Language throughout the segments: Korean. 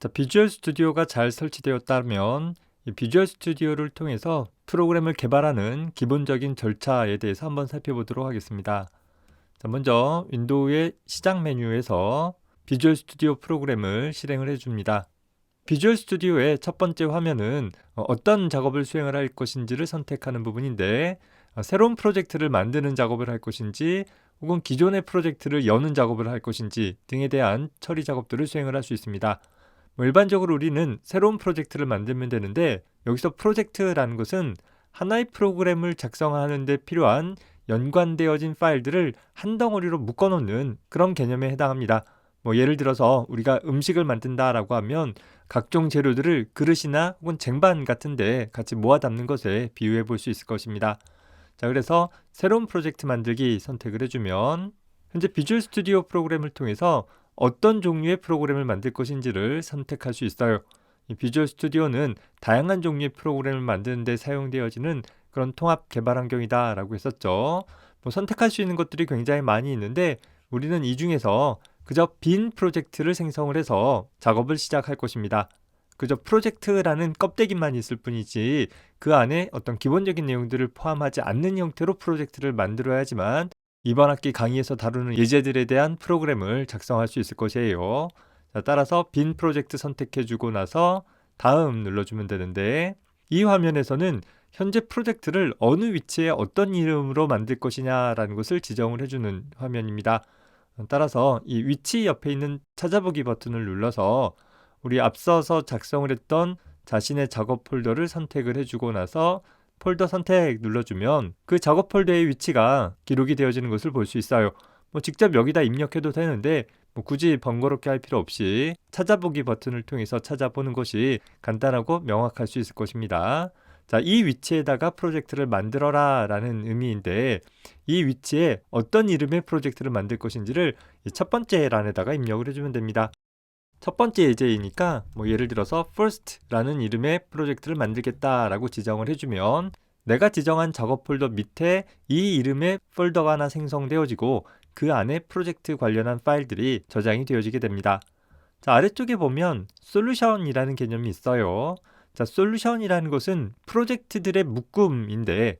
자, 비주얼 스튜디오가 잘 설치되었다면 이 비주얼 스튜디오를 통해서 프로그램을 개발하는 기본적인 절차에 대해서 한번 살펴보도록 하겠습니다. 자, 먼저 윈도우의 시작 메뉴에서 비주얼 스튜디오 프로그램을 실행을 해줍니다. 비주얼 스튜디오의 첫 번째 화면은 어, 어떤 작업을 수행을 할 것인지를 선택하는 부분인데 어, 새로운 프로젝트를 만드는 작업을 할 것인지 혹은 기존의 프로젝트를 여는 작업을 할 것인지 등에 대한 처리 작업들을 수행을 할 수 있습니다. 뭐 일반적으로 우리는 새로운 프로젝트를 만들면 되는데 여기서 프로젝트라는 것은 하나의 프로그램을 작성하는 데 필요한 연관되어진 파일들을 한 덩어리로 묶어 놓는 그런 개념에 해당합니다. 뭐 예를 들어서 우리가 음식을 만든다라고 하면 각종 재료들을 그릇이나 혹은 쟁반 같은데 같이 모아 담는 것에 비유해 볼 수 있을 것입니다. 자, 그래서 새로운 프로젝트 만들기 선택을 해주면 현재 비주얼 스튜디오 프로그램을 통해서 어떤 종류의 프로그램을 만들 것인지를 선택할 수 있어요. 이 비주얼 스튜디오는 다양한 종류의 프로그램을 만드는 데 사용되어지는 그런 통합 개발 환경이다 라고 했었죠. 뭐 선택할 수 있는 것들이 굉장히 많이 있는데 우리는 이 중에서 그저 빈 프로젝트를 생성을 해서 작업을 시작할 것입니다. 그저 프로젝트라는 껍데기만 있을 뿐이지 그 안에 어떤 기본적인 내용들을 포함하지 않는 형태로 프로젝트를 만들어야지만 이번 학기 강의에서 다루는 예제들에 대한 프로그램을 작성할 수 있을 것이에요. 자, 따라서 빈 프로젝트 선택해주고 나서 다음 눌러주면 되는데 이 화면에서는 현재 프로젝트를 어느 위치에 어떤 이름으로 만들 것이냐라는 것을 지정을 해주는 화면입니다. 따라서 이 위치 옆에 있는 찾아보기 버튼을 눌러서 우리 앞서서 작성을 했던 자신의 작업 폴더를 선택을 해주고 나서 폴더 선택 눌러주면 그 작업 폴더의 위치가 기록이 되어지는 것을 볼 수 있어요. 뭐 직접 여기다 입력해도 되는데 뭐 굳이 번거롭게 할 필요 없이 찾아보기 버튼을 통해서 찾아보는 것이 간단하고 명확할 수 있을 것입니다. 자, 이 위치에다가 프로젝트를 만들어라 라는 의미인데 이 위치에 어떤 이름의 프로젝트를 만들 것인지를 첫 번째 란에다가 입력을 해주면 됩니다. 첫 번째 예제이니까 뭐 예를 들어서 first라는 이름의 프로젝트를 만들겠다라고 지정을 해주면 내가 지정한 작업 폴더 밑에 이 이름의 폴더가 하나 생성되어지고 그 안에 프로젝트 관련한 파일들이 저장이 되어지게 됩니다. 자, 아래쪽에 보면 솔루션이라는 개념이 있어요. 자, 솔루션이라는 것은 프로젝트들의 묶음인데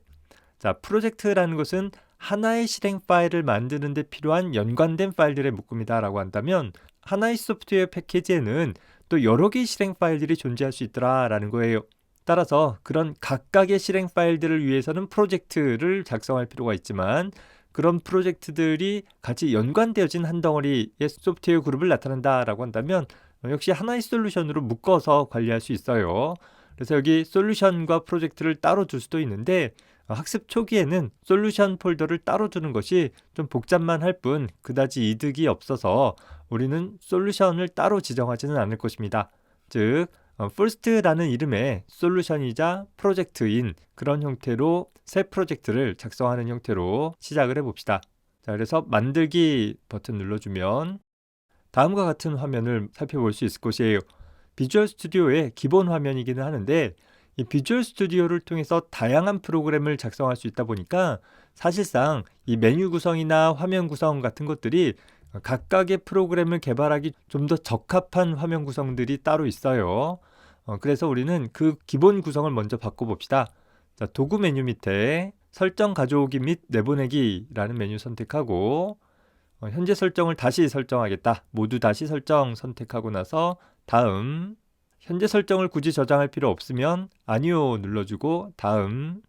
자, 프로젝트라는 것은 하나의 실행 파일을 만드는 데 필요한 연관된 파일들의 묶음이다라고 한다면 하나의 소프트웨어 패키지에는 또 여러 개의 실행 파일들이 존재할 수 있더라라는 거예요. 따라서 그런 각각의 실행 파일들을 위해서는 프로젝트를 작성할 필요가 있지만 그런 프로젝트들이 같이 연관되어진 한 덩어리의 소프트웨어 그룹을 나타낸다라고 한다면 역시 하나의 솔루션으로 묶어서 관리할 수 있어요. 그래서 여기 솔루션과 프로젝트를 따로 줄 수도 있는데 학습 초기에는 솔루션 폴더를 따로 두는 것이 좀 복잡만 할 뿐 그다지 이득이 없어서 우리는 솔루션을 따로 지정하지는 않을 것입니다. 즉, 어, first라는 이름의 솔루션이자 프로젝트인 그런 형태로 새 프로젝트를 작성하는 형태로 시작을 해봅시다. 자, 그래서 만들기 버튼 눌러주면 다음과 같은 화면을 살펴볼 수 있을 것이에요. 비주얼 스튜디오의 기본 화면이기는 하는데 이 비주얼 스튜디오를 통해서 다양한 프로그램을 작성할 수 있다 보니까 사실상 이 메뉴 구성이나 화면 구성 같은 것들이 각각의 프로그램을 개발하기 좀 더 적합한 화면 구성들이 따로 있어요. 어, 그래서 우리는 그 기본 구성을 먼저 바꿔봅시다. 자, 도구 메뉴 밑에 설정 가져오기 및 내보내기라는 메뉴 선택하고 어, 현재 설정을 다시 설정하겠다. 모두 다시 설정 선택하고 나서 다음 현재 설정을 굳이 저장할 필요 없으면 아니요 눌러주고 다음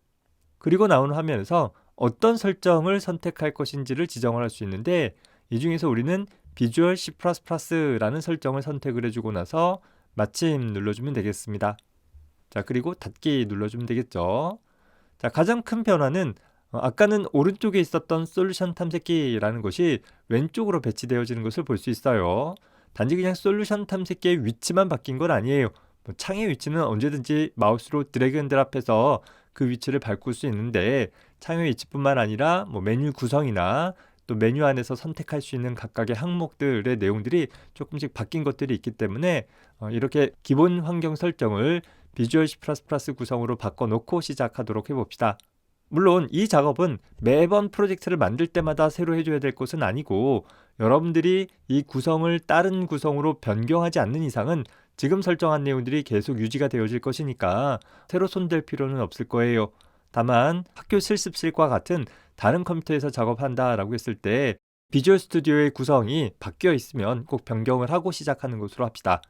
그리고 나오는 화면에서 어떤 설정을 선택할 것인지를 지정을 할 수 있는데 이 중에서 우리는 비주얼 C++라는 설정을 선택을 해주고 나서 마침 눌러주면 되겠습니다. 자, 그리고 닫기 눌러주면 되겠죠. 자, 가장 큰 변화는 어, 아까는 오른쪽에 있었던 솔루션 탐색기라는 것이 왼쪽으로 배치되어지는 것을 볼 수 있어요. 단지 그냥 솔루션 탐색기의 위치만 바뀐 건 아니에요. 뭐 창의 위치는 언제든지 마우스로 드래그 앤 드랍해서 그 위치를 바꿀 수 있는데 창의 위치뿐만 아니라 뭐 메뉴 구성이나 또 메뉴 안에서 선택할 수 있는 각각의 항목들의 내용들이 조금씩 바뀐 것들이 있기 때문에 어, 이렇게 기본 환경 설정을 비주얼 C++ 구성으로 바꿔놓고 시작하도록 해봅시다. 물론 이 작업은 매번 프로젝트를 만들 때마다 새로 해줘야 될 것은 아니고 여러분들이 이 구성을 다른 구성으로 변경하지 않는 이상은 지금 설정한 내용들이 계속 유지가 되어질 것이니까 새로 손댈 필요는 없을 거예요. 다만 학교 실습실과 같은 다른 컴퓨터에서 작업한다라고 했을 때 비주얼 스튜디오의 구성이 바뀌어 있으면 꼭 변경을 하고 시작하는 것으로 합시다.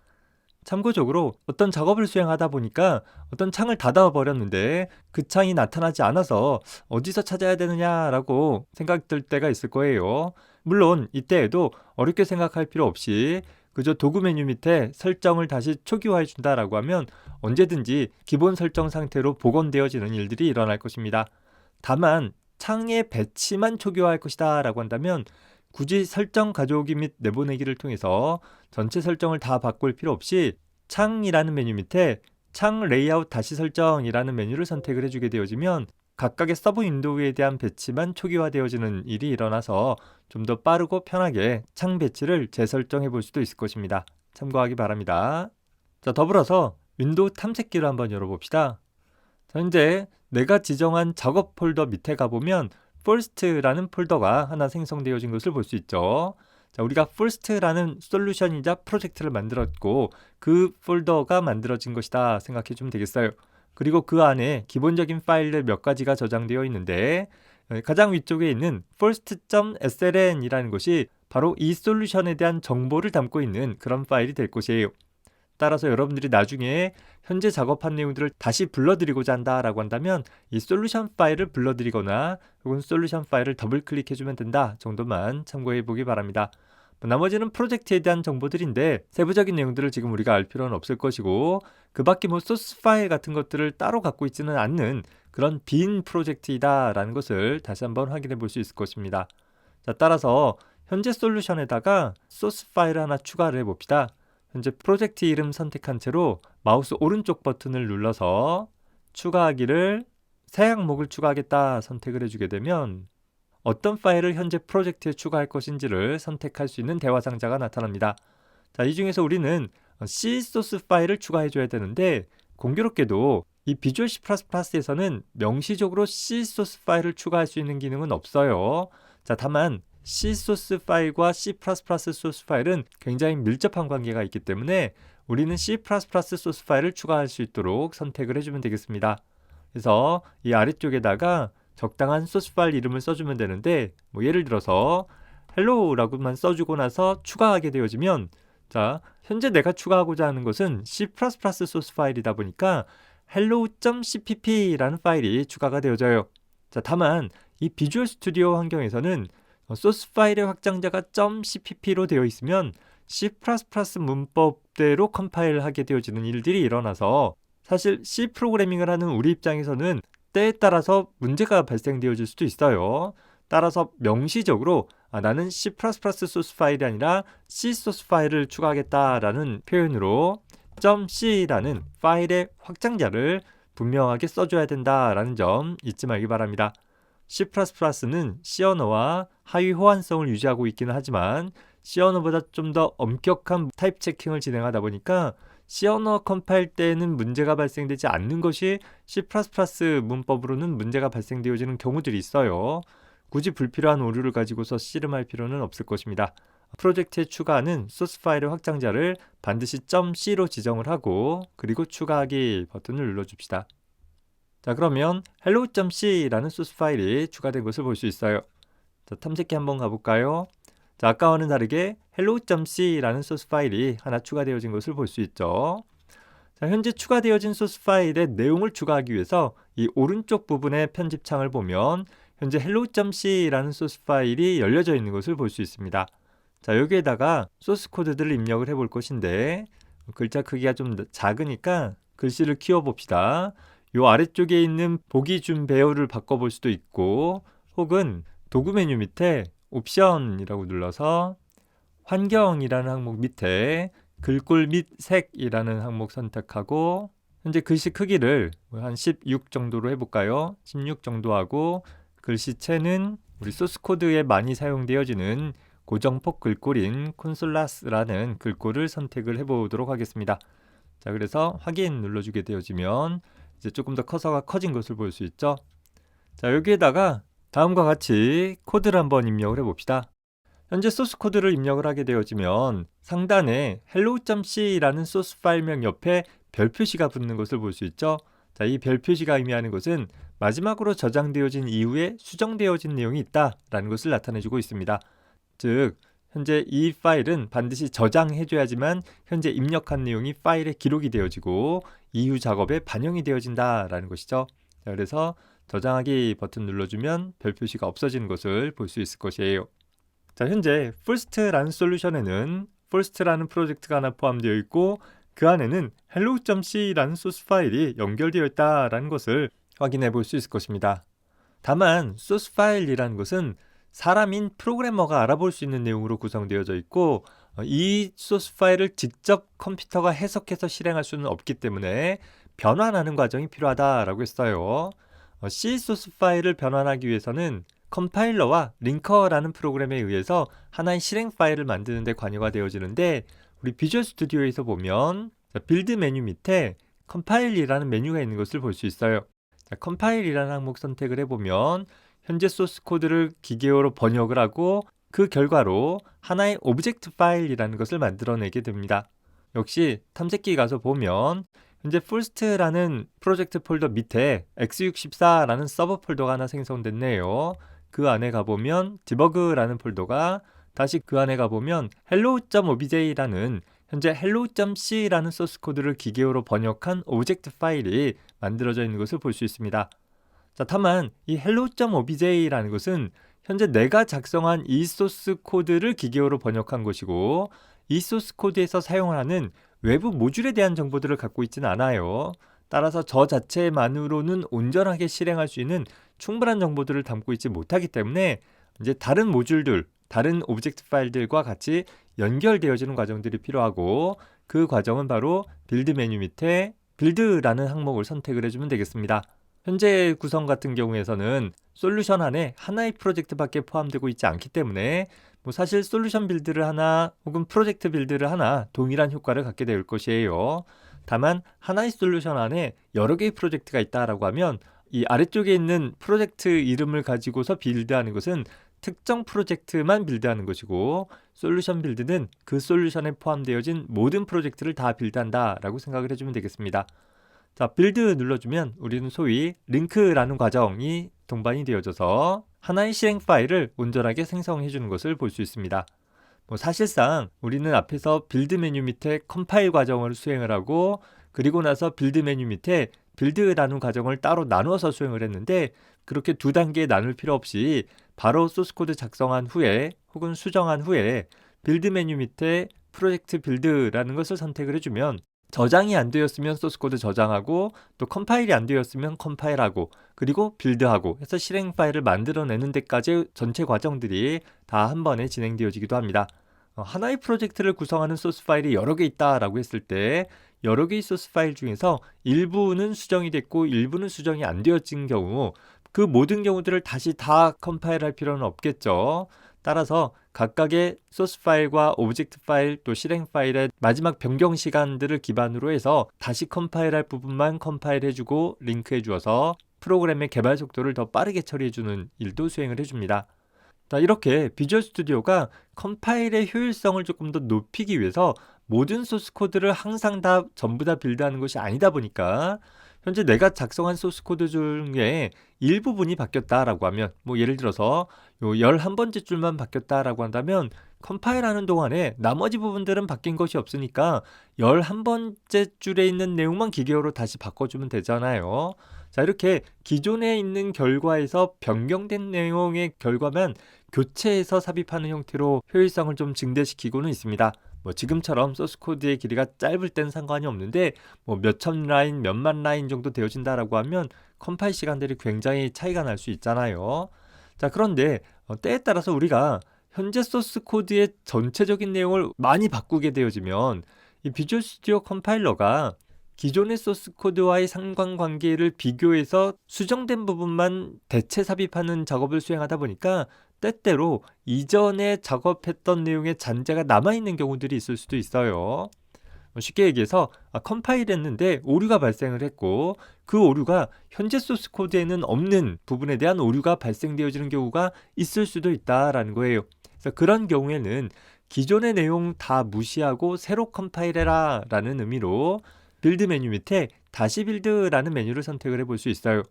참고적으로 어떤 작업을 수행하다 보니까 어떤 창을 닫아 버렸는데 그 창이 나타나지 않아서 어디서 찾아야 되느냐라고 생각 들 때가 있을 거예요. 물론 이때에도 어렵게 생각할 필요 없이 그저 도구 메뉴 밑에 설정을 다시 초기화해 준다라고 하면 언제든지 기본 설정 상태로 복원되어지는 일들이 일어날 것입니다. 다만 창의 배치만 초기화할 것이다 라고 한다면 굳이 설정 가져오기 및 내보내기를 통해서 전체 설정을 다 바꿀 필요 없이 창이라는 메뉴 밑에 창 레이아웃 다시 설정이라는 메뉴를 선택을 해주게 되어지면 각각의 서브 윈도우에 대한 배치만 초기화되어지는 일이 일어나서 좀 더 빠르고 편하게 창 배치를 재설정해 볼 수도 있을 것입니다. 참고하기 바랍니다. 자, 더불어서 윈도우 탐색기를 한번 열어봅시다. 자, 현재 내가 지정한 작업 폴더 밑에 가보면 first라는 폴더가 하나 생성되어진 것을 볼 수 있죠. 자, 우리가 first라는 솔루션이자 프로젝트를 만들었고 그 폴더가 만들어진 것이다 생각해 주면 되겠어요. 그리고 그 안에 기본적인 파일들 몇 가지가 저장되어 있는데 어, 가장 위쪽에 있는 first.sln이라는 것이 바로 이 솔루션에 대한 정보를 담고 있는 그런 파일이 될 것이에요. 따라서 여러분들이 나중에 현재 작업한 내용들을 다시 불러드리고자 한다라고 한다면 이 솔루션 파일을 불러드리거나 혹은 솔루션 파일을 더블 클릭해주면 된다 정도만 참고해 보기 바랍니다. 뭐 나머지는 프로젝트에 대한 정보들인데 세부적인 내용들을 지금 우리가 알 필요는 없을 것이고 그 밖에 뭐 소스 파일 같은 것들을 따로 갖고 있지는 않는 그런 빈 프로젝트이다라는 것을 다시 한번 확인해 볼 수 있을 것입니다. 자, 따라서 현재 솔루션에다가 소스 파일을 하나 추가를 해 봅시다. 현재 프로젝트 이름 선택한 채로 마우스 오른쪽 버튼을 눌러서 추가하기를 새 항목을 추가하겠다 선택을 해주게 되면 어떤 파일을 현재 프로젝트에 추가할 것인지를 선택할 수 있는 대화 상자가 나타납니다. 자, 이 중에서 우리는 C 소스 파일을 추가해 줘야 되는데 공교롭게도 이 비주얼 C++에서는 명시적으로 C 소스 파일을 추가할 수 있는 기능은 없어요. 자, 다만 C 소스 파일과 C++ 소스 파일은 굉장히 밀접한 관계가 있기 때문에 우리는 C++ 소스 파일을 추가할 수 있도록 선택을 해주면 되겠습니다. 그래서 이 아래쪽에다가 적당한 소스 파일 이름을 써주면 되는데 뭐 예를 들어서 hello라고만 써주고 나서 추가하게 되어지면 자 현재 내가 추가하고자 하는 것은 C++ 소스 파일이다 보니까 hello.cpp라는 파일이 추가가 되어져요. 자 다만 이 비주얼 스튜디오 환경에서는 소스 파일의 확장자가 .cpp로 되어 있으면 C++ 문법대로 컴파일하게 되어지는 일들이 일어나서 사실 C 프로그래밍을 하는 우리 입장에서는 때에 따라서 문제가 발생되어질 수도 있어요. 따라서 명시적으로 아, 나는 C++ 소스 파일이 아니라 C 소스 파일을 추가하겠다라는 표현으로 .c라는 파일의 확장자를 분명하게 써줘야 된다라는 점 잊지 말기 바랍니다. C++는 C 언어와 하위 호환성을 유지하고 있기는 하지만 C 언어보다 좀 더 엄격한 타입 체킹을 진행하다 보니까 C 언어 컴파일 때는 문제가 발생되지 않는 것이 C++ 문법으로는 문제가 발생되어지는 경우들이 있어요. 굳이 불필요한 오류를 가지고서 씨름할 필요는 없을 것입니다. 프로젝트에 추가하는 소스 파일의 확장자를 반드시 .c로 지정을 하고 그리고 추가하기 버튼을 눌러줍시다. 자 그러면 hello.c라는 소스 파일이 추가된 것을 볼 수 있어요. 자, 탐색기 한번 가볼까요? 자, 아까와는 다르게 hello.c라는 소스 파일이 하나 추가되어진 것을 볼 수 있죠. 자, 현재 추가되어진 소스 파일의 내용을 추가하기 위해서 이 오른쪽 부분의 편집 창을 보면 현재 hello.c라는 소스 파일이 열려져 있는 것을 볼 수 있습니다. 자, 여기에다가 소스 코드들을 입력을 해볼 것인데 글자 크기가 좀 작으니까 글씨를 키워 봅시다. 요 아래쪽에 있는 보기 준 배열을 바꿔볼 수도 있고 혹은 도구 메뉴 밑에 옵션이라고 눌러서 환경이라는 항목 밑에 글꼴 및 색이라는 항목 선택하고 현재 글씨 크기를 한 16 정도로 해볼까요? 16 정도 하고 글씨체는 우리 소스 코드에 많이 사용되어지는 고정폭 글꼴인 콘솔라스라는 글꼴을 선택을 해보도록 하겠습니다. 자, 그래서 확인 눌러주게 되어지면 이제 조금 더 커서가 커진 것을 볼 수 있죠. 자, 여기에다가 다음과 같이 코드를 한번 입력을 해 봅시다. 현재 소스 코드를 입력을 하게 되어지면 상단에 hello.c라는 소스 파일명 옆에 별 표시가 붙는 것을 볼 수 있죠. 자, 이 별 표시가 의미하는 것은 마지막으로 저장되어진 이후에 수정되어진 내용이 있다라는 것을 나타내주고 있습니다. 즉, 현재 이 파일은 반드시 저장해줘야지만 현재 입력한 내용이 파일에 기록이 되어지고 이후 작업에 반영이 되어진다라는 것이죠. 자, 그래서 저장하기 버튼 눌러주면 별 표시가 없어지는 것을 볼 수 있을 것이에요. 자, 현재 first라는 솔루션에는 first라는 프로젝트가 하나 포함되어 있고 그 안에는 hello.c라는 소스 파일이 연결되어 있다라는 것을 확인해 볼 수 있을 것입니다. 다만 소스 파일이라는 것은 사람인 프로그래머가 알아볼 수 있는 내용으로 구성되어져 있고 어, 이 소스 파일을 직접 컴퓨터가 해석해서 실행할 수는 없기 때문에 변환하는 과정이 필요하다라고 했어요. 어, C 소스 파일을 변환하기 위해서는 컴파일러와 링커라는 프로그램에 의해서 하나의 실행 파일을 만드는 데 관여가 되어지는데 우리 비주얼 스튜디오에서 보면 빌드 메뉴 밑에 컴파일이라는 메뉴가 있는 것을 볼 수 있어요. 자, 컴파일이라는 항목 선택을 해보면 현재 소스 코드를 기계어로 번역을 하고 그 결과로 하나의 오브젝트 파일이라는 것을 만들어내게 됩니다. 역시 탐색기 가서 보면 현재 first라는 프로젝트 폴더 밑에 x64라는 서버 폴더가 하나 생성됐네요. 그 안에 가보면 디버그라는 폴더가 다시 그 안에 가보면 hello.obj라는 현재 hello.c라는 소스 코드를 기계어로 번역한 오브젝트 파일이 만들어져 있는 것을 볼 수 있습니다. 자, 다만 이 hello.obj라는 것은 현재 내가 작성한 이 소스 코드를 기계어로 번역한 것이고 이 소스 코드에서 사용하는 외부 모듈에 대한 정보들을 갖고 있지는 않아요. 따라서 저 자체만으로는 온전하게 실행할 수 있는 충분한 정보들을 담고 있지 못하기 때문에 이제 다른 모듈들, 다른 오브젝트 파일들과 같이 연결되어지는 과정들이 필요하고 그 과정은 바로 빌드 메뉴 밑에 빌드라는 항목을 선택을 해주면 되겠습니다. 현재 구성 같은 경우에서는 솔루션 안에 하나의 프로젝트밖에 포함되고 있지 않기 때문에 뭐 사실 솔루션 빌드를 하나 혹은 프로젝트 빌드를 하나 동일한 효과를 갖게 될 것이에요. 다만 하나의 솔루션 안에 여러 개의 프로젝트가 있다라고 하면 이 아래쪽에 있는 프로젝트 이름을 가지고서 빌드하는 것은 특정 프로젝트만 빌드하는 것이고 솔루션 빌드는 그 솔루션에 포함되어진 모든 프로젝트를 다 빌드한다라고 생각을 해주면 되겠습니다. 자, 빌드 눌러주면 우리는 소위 링크라는 과정이 동반이 되어져서 하나의 실행 파일을 온전하게 생성해 주는 것을 볼 수 있습니다. 뭐 사실상 우리는 앞에서 빌드 메뉴 밑에 컴파일 과정을 수행을 하고 그리고 나서 빌드 메뉴 밑에 빌드라는 과정을 따로 나누어서 수행을 했는데 그렇게 두 단계에 나눌 필요 없이 바로 소스 코드 작성한 후에 혹은 수정한 후에 빌드 메뉴 밑에 프로젝트 빌드라는 것을 선택을 해주면 저장이 안 되었으면 소스 코드 저장하고 또 컴파일이 안 되었으면 컴파일하고 그리고 빌드하고 해서 실행 파일을 만들어내는 데까지 전체 과정들이 다 한 번에 진행되어지기도 합니다. 어, 하나의 프로젝트를 구성하는 소스 파일이 여러 개 있다라고 했을 때 여러 개의 소스 파일 중에서 일부는 수정이 됐고 일부는 수정이 안 되어진 경우 그 모든 경우들을 다시 다 컴파일할 필요는 없겠죠. 따라서 각각의 소스 파일과 오브젝트 파일 또 실행 파일의 마지막 변경 시간들을 기반으로 해서 다시 컴파일할 부분만 컴파일해주고 링크해 주어서 프로그램의 개발 속도를 더 빠르게 처리해주는 일도 수행을 해줍니다. 자, 이렇게 비주얼 스튜디오가 컴파일의 효율성을 조금 더 높이기 위해서 모든 소스 코드를 항상 다 전부 다 빌드하는 것이 아니다 보니까 현재 내가 작성한 소스 코드 중에 일부분이 바뀌었다라고 하면 뭐 예를 들어서 요 11번째 줄만 바뀌었다라고 한다면 컴파일하는 동안에 나머지 부분들은 바뀐 것이 없으니까 11번째 줄에 있는 내용만 기계어로 다시 바꿔주면 되잖아요. 자, 이렇게 기존에 있는 결과에서 변경된 내용의 결과만 교체해서 삽입하는 형태로 효율성을 좀 증대시키고는 있습니다. 뭐 지금처럼 소스 코드의 길이가 짧을 땐 상관이 없는데 뭐 몇천 라인, 몇만 라인 정도 되어진다라고 하면 컴파일 시간들이 굉장히 차이가 날 수 있잖아요. 자, 그런데 어, 때에 따라서 우리가 현재 소스 코드의 전체적인 내용을 많이 바꾸게 되어지면 이 비주얼 스튜디오 컴파일러가 기존의 소스 코드와의 상관관계를 비교해서 수정된 부분만 대체 삽입하는 작업을 수행하다 보니까 때때로 이전에 작업했던 내용의 잔재가 남아있는 경우들이 있을 수도 있어요. 쉽게 얘기해서 아, 컴파일 했는데 오류가 발생을 했고 그 오류가 현재 소스 코드에는 없는 부분에 대한 오류가 발생되어지는 경우가 있을 수도 있다라는 거예요. 그래서 그런 경우에는 기존의 내용 다 무시하고 새로 컴파일해라 라는 의미로 빌드 메뉴 밑에 다시 빌드라는 메뉴를 선택을 해볼 수 있어요.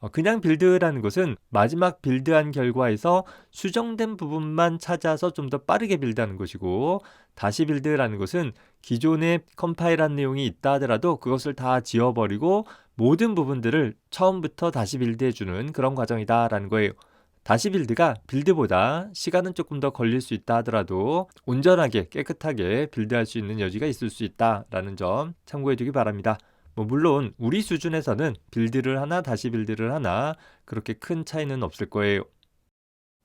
어, 그냥 빌드라는 것은 마지막 빌드한 결과에서 수정된 부분만 찾아서 좀 더 빠르게 빌드하는 것이고 다시 빌드라는 것은 기존에 컴파일한 내용이 있다 하더라도 그것을 다 지워버리고 모든 부분들을 처음부터 다시 빌드해주는 그런 과정이다라는 거예요. 다시 빌드가 빌드보다 시간은 조금 더 걸릴 수 있다 하더라도 온전하게 깨끗하게 빌드할 수 있는 여지가 있을 수 있다라는 점 참고해 두기 바랍니다. 뭐 물론 우리 수준에서는 빌드를 하나 다시 빌드를 하나 그렇게 큰 차이는 없을 거예요.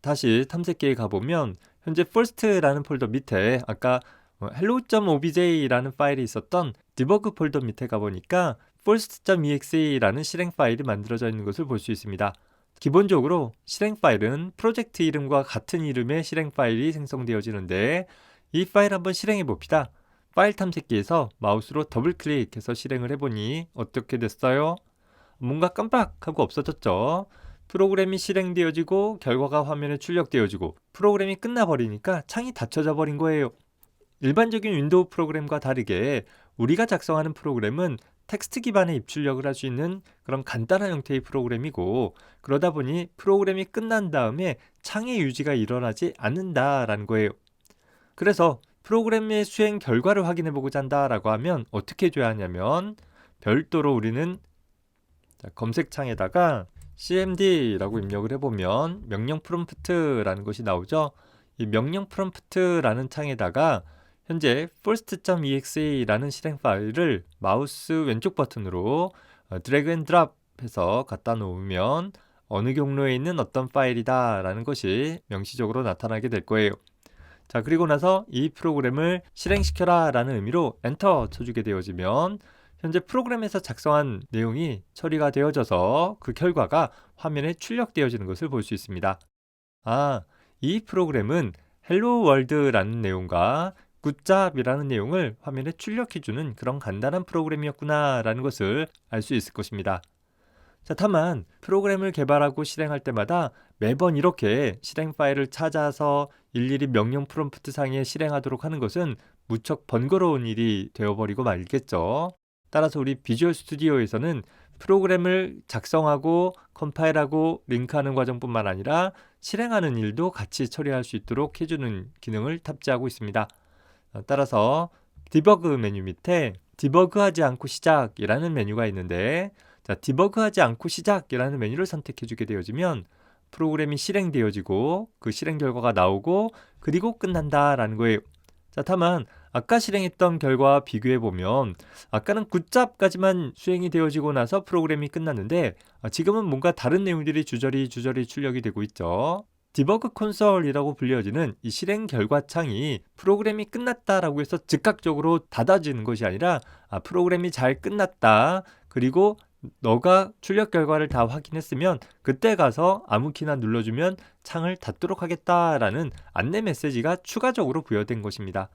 다시 탐색기에 가보면 현재 first라는 폴더 밑에 아까 hello.obj라는 파일이 있었던 디버그 폴더 밑에 가보니까 first.exe라는 실행 파일이 만들어져 있는 것을 볼 수 있습니다. 기본적으로 실행 파일은 프로젝트 이름과 같은 이름의 실행 파일이 생성되어지는데 이 파일 한번 실행해 봅시다. 파일 탐색기에서 마우스로 더블 클릭해서 실행을 해보니 어떻게 됐어요? 뭔가 깜빡하고 없어졌죠? 프로그램이 실행되어지고 결과가 화면에 출력되어지고 프로그램이 끝나버리니까 창이 닫혀져 버린 거예요. 일반적인 윈도우 프로그램과 다르게 우리가 작성하는 프로그램은 텍스트 기반의 입출력을 할 수 있는 그런 간단한 형태의 프로그램이고 그러다 보니 프로그램이 끝난 다음에 창의 유지가 일어나지 않는다라는 거예요. 그래서 프로그램의 수행 결과를 확인해 보고자 한다라고 하면 어떻게 해줘야 하냐면 별도로 우리는 검색창에다가 cmd라고 입력을 해보면 명령 프롬프트라는 것이 나오죠. 이 명령 프롬프트라는 창에다가 현재 first.exe라는 실행 파일을 마우스 왼쪽 버튼으로 드래그 앤 드랍 해서 갖다 놓으면 어느 경로에 있는 어떤 파일이다 라는 것이 명시적으로 나타나게 될 거예요. 자, 그리고 나서 이 프로그램을 실행시켜라 라는 의미로 엔터 쳐주게 되어지면 현재 프로그램에서 작성한 내용이 처리가 되어져서 그 결과가 화면에 출력되어지는 것을 볼 수 있습니다. 아, 이 프로그램은 헬로 월드라는 내용과 굿잡이라는 내용을 화면에 출력해주는 그런 간단한 프로그램이었구나 라는 것을 알 수 있을 것입니다. 자, 다만 프로그램을 개발하고 실행할 때마다 매번 이렇게 실행 파일을 찾아서 일일이 명령 프롬프트 상에 실행하도록 하는 것은 무척 번거로운 일이 되어버리고 말겠죠. 따라서 우리 비주얼 스튜디오에서는 프로그램을 작성하고 컴파일하고 링크하는 과정뿐만 아니라 실행하는 일도 같이 처리할 수 있도록 해주는 기능을 탑재하고 있습니다. 어, 따라서 디버그 메뉴 밑에 디버그하지 않고 시작이라는 메뉴가 있는데 자, 디버그하지 않고 시작이라는 메뉴를 선택해 주게 되어지면 프로그램이 실행되어지고 그 실행 결과가 나오고 그리고 끝난다라는 거예요. 자, 다만 아까 실행했던 결과와 비교해 보면 아까는 굿잡까지만 수행이 되어지고 나서 프로그램이 끝났는데 아, 지금은 뭔가 다른 내용들이 주저리 주저리 출력이 되고 있죠. 디버그 콘솔이라고 불려지는 이 실행 결과 창이 프로그램이 끝났다라고 해서 즉각적으로 닫아지는 것이 아니라 아, 프로그램이 잘 끝났다. 그리고 너가 출력 결과를 다 확인했으면 그때 가서 아무 키나 눌러주면 창을 닫도록 하겠다라는 안내 메시지가 추가적으로 부여된 것입니다.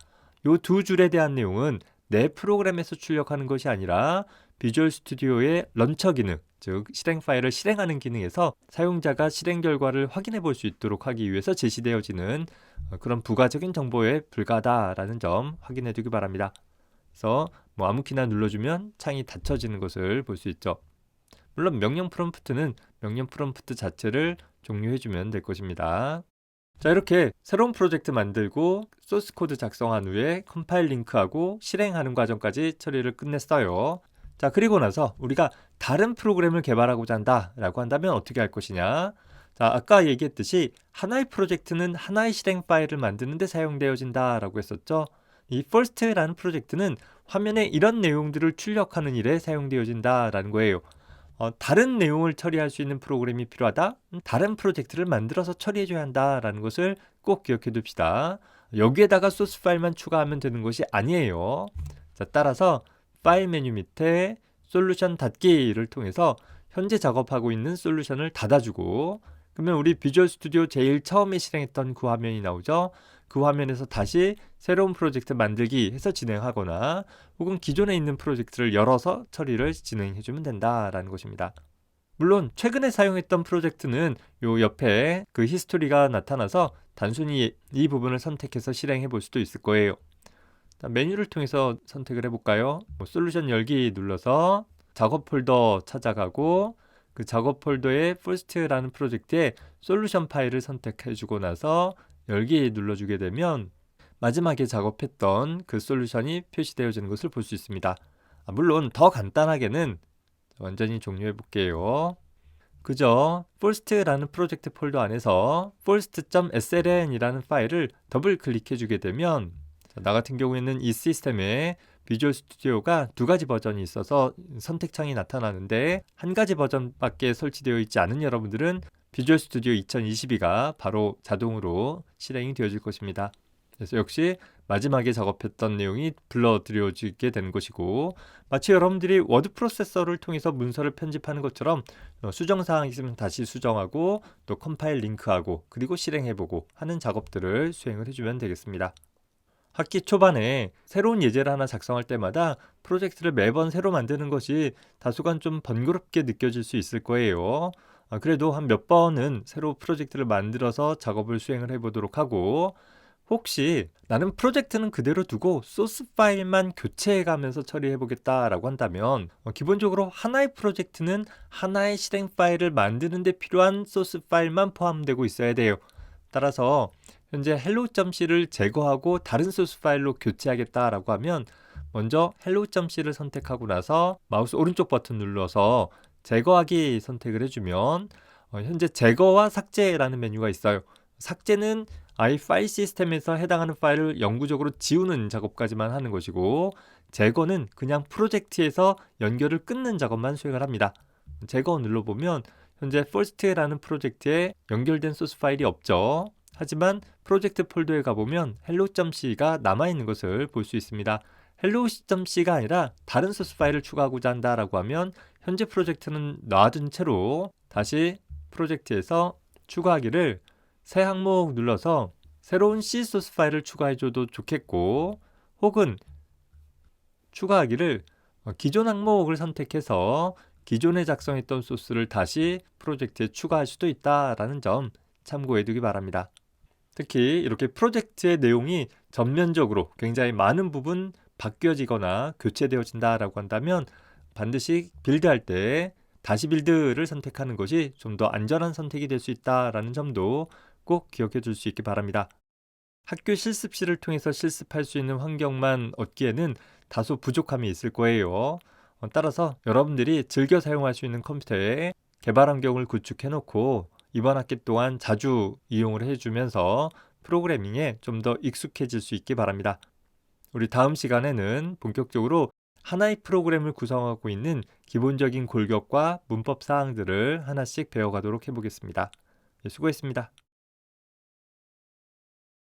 이 두 줄에 대한 내용은 내 프로그램에서 출력하는 것이 아니라 비주얼 스튜디오의 런처 기능, 즉 실행 파일을 실행하는 기능에서 사용자가 실행 결과를 확인해 볼 수 있도록 하기 위해서 제시되어지는 어, 그런 부가적인 정보에 불과하다라는 점 확인해 두기 바랍니다. 그래서 뭐 아무 키나 눌러주면 창이 닫혀지는 것을 볼 수 있죠. 물론 명령 프롬프트는 명령 프롬프트 자체를 종료해주면 될 것입니다. 자 이렇게 새로운 프로젝트 만들고 소스 코드 작성한 후에 컴파일 링크하고 실행하는 과정까지 처리를 끝냈어요. 자 그리고 나서 우리가 다른 프로그램을 개발하고자 한다 라고 한다면 어떻게 할 것이냐 자 아까 얘기했듯이 하나의 프로젝트는 하나의 실행 파일을 만드는 데 사용되어진다 라고 했었죠 이 first라는 프로젝트는 화면에 이런 내용들을 출력하는 일에 사용되어진다 라는 거예요. 어, 다른 내용을 처리할 수 있는 프로그램이 필요하다? 음, 다른 프로젝트를 만들어서 처리해 줘야 한다 라는 것을 꼭 기억해 둡시다. 여기에다가 소스 파일만 추가하면 되는 것이 아니에요. 자 따라서 파일 메뉴 밑에 솔루션 닫기를 통해서 현재 작업하고 있는 솔루션을 닫아주고 그러면 우리 비주얼 스튜디오 제일 처음에 실행했던 그 화면이 나오죠. 그 화면에서 다시 새로운 프로젝트 만들기 해서 진행하거나 혹은 기존에 있는 프로젝트를 열어서 처리를 진행해 주면 된다라는 것입니다. 물론 최근에 사용했던 프로젝트는 요 옆에 그 히스토리가 나타나서 단순히 이 부분을 선택해서 실행해 볼 수도 있을 거예요. 자, 메뉴를 통해서 선택을 해볼까요? 뭐 솔루션 열기 눌러서 작업 폴더 찾아가고 그 작업 폴더에 first라는 프로젝트에 솔루션 파일을 선택해 주고 나서 열기 눌러주게 되면 마지막에 작업했던 그 솔루션이 표시되어지는 것을 볼 수 있습니다. 아, 물론 더 간단하게는 완전히 종료해 볼게요. 그저 first라는 프로젝트 폴더 안에서 first.sln이라는 파일을 더블 클릭해 주게 되면 자, 나 같은 경우에는 이 시스템에 비주얼 스튜디오가 두 가지 버전이 있어서 선택창이 나타나는데 한 가지 버전밖에 설치되어 있지 않은 여러분들은 비주얼 스튜디오 2022가 바로 자동으로 실행이 되어질 것입니다. 그래서 역시 마지막에 작업했던 내용이 불러들여지게 되는 것이고 마치 여러분들이 워드 프로세서를 통해서 문서를 편집하는 것처럼 어, 수정 사항이 있으면 다시 수정하고 또 컴파일 링크하고 그리고 실행해보고 하는 작업들을 수행을 해주면 되겠습니다. 학기 초반에 새로운 예제를 하나 작성할 때마다 프로젝트를 매번 새로 만드는 것이 다소간 좀 번거롭게 느껴질 수 있을 거예요. 아, 그래도 한 몇 번은 새로 프로젝트를 만들어서 작업을 수행을 해보도록 하고 혹시 나는 프로젝트는 그대로 두고 소스 파일만 교체해 가면서 처리해 보겠다라고 한다면 어, 기본적으로 하나의 프로젝트는 하나의 실행 파일을 만드는 데 필요한 소스 파일만 포함되고 있어야 돼요. 따라서 현재 hello.c를 제거하고 다른 소스 파일로 교체하겠다라고 하면 먼저 hello.c를 선택하고 나서 마우스 오른쪽 버튼 눌러서 제거하기 선택을 해주면 어, 현재 제거와 삭제라는 메뉴가 있어요. 삭제는 아이 파일 시스템에서 해당하는 파일을 영구적으로 지우는 작업까지만 하는 것이고 제거는 그냥 프로젝트에서 연결을 끊는 작업만 수행을 합니다. 제거 눌러보면 현재 first라는 프로젝트에 연결된 소스 파일이 없죠. 하지만 프로젝트 폴더에 가보면 hello.c가 남아있는 것을 볼 수 있습니다. hello.c가 아니라 다른 소스 파일을 추가하고자 한다라고 하면 현재 프로젝트는 놔둔 채로 다시 프로젝트에서 추가하기를 새 항목 눌러서 새로운 C 소스 파일을 추가해줘도 좋겠고 혹은 추가하기를 어, 기존 항목을 선택해서 기존에 작성했던 소스를 다시 프로젝트에 추가할 수도 있다라는 점 참고해 두기 바랍니다. 특히 이렇게 프로젝트의 내용이 전면적으로 굉장히 많은 부분 바뀌어지거나 교체되어진다라고 한다면 반드시 빌드할 때 다시 빌드를 선택하는 것이 좀 더 안전한 선택이 될 수 있다라는 점도 꼭 기억해 줄 수 있기 바랍니다. 학교 실습실을 통해서 실습할 수 있는 환경만 얻기에는 다소 부족함이 있을 거예요. 어, 따라서 여러분들이 즐겨 사용할 수 있는 컴퓨터에 개발 환경을 구축해 놓고 이번 학기 동안 자주 이용을 해주면서 프로그래밍에 좀 더 익숙해질 수 있기 바랍니다. 우리 다음 시간에는 본격적으로 하나의 프로그램을 구성하고 있는 기본적인 골격과 문법 사항들을 하나씩 배워가도록 해보겠습니다. 네, 수고했습니다.